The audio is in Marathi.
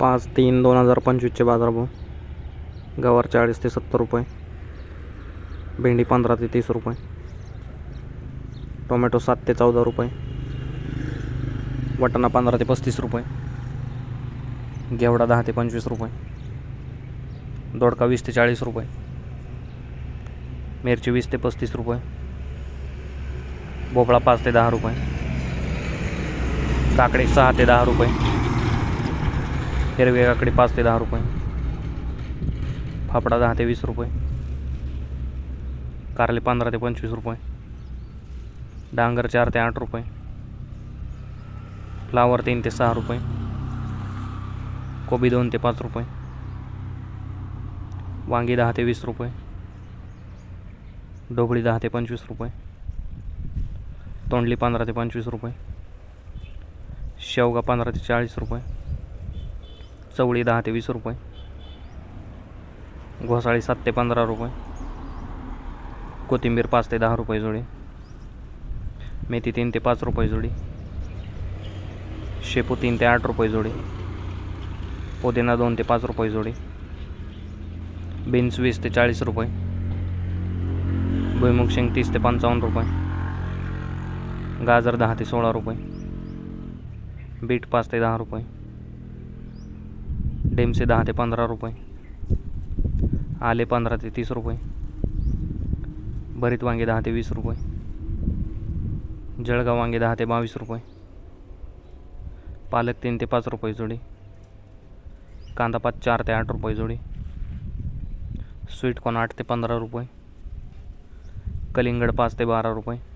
पाच तीन दोन हजार पंचवीसचे बाजारभाव गवार चाळीस ते सत्तर रुपये. भेंडी पंधरा ते तीस रुपये. टोमॅटो सात ते चौदा रुपये. वाटाणा पंधरा ते पस्तीस रुपये. घेवडा दहा ते पंचवीस रुपये. दोडका वीस ते चाळीस रुपये. मिरची वीस ते पस्तीस रुपये. भोपळा पाच ते दहा रुपये. काकडे सहा ते दहा रुपये. हिरवी काकडी पाच ते दहा रुपये. फाफडा दहा ते वीस रुपये. कारले पंधरा ते पंचवीस रुपये. डांगर चार ते आठ रुपये. फ्लावर तीन ते सहा रुपये. कोबी दोन ते पाच रुपये. वांगी दहा ते वीस रुपये. ढोबळी दहा ते पंचवीस रुपये. तोंडली पंधरा ते पंचवीस रुपये. शेवगा पंधरा ते चाळीस रुपये. चवळी दहा ते वीस रुपये. घोसाळी सात ते पंधरा रुपये. कोथिंबीर पाच ते दहा रुपये जोडी. मेथी तीन ते पाच रुपये जोडी. शेपू तीन ते आठ रुपये जोडी. पुदिना दोन ते पाच रुपये जोडी. बीन्स वीस ते चाळीस रुपये. भुईमुग शेंग तीस ते पंचावन्न रुपये. गाजर दहा ते सोळा रुपये. बीट पाच ते दहा रुपये. डेमसे दहा ते पंधरा रुपये. आले पंधरा ते तीस रुपये. भरीत वांगे दहा ते वीस रुपये. जळगाव वांगे दहा ते बावीस रुपये. पालक तीन ते पाच रुपये जोडी. कांदा पाच चार ते आठ रुपये जोडी. स्वीटकॉर्न आठ ते पंधरा रुपये. कलिंगड पाच ते बारा रुपये.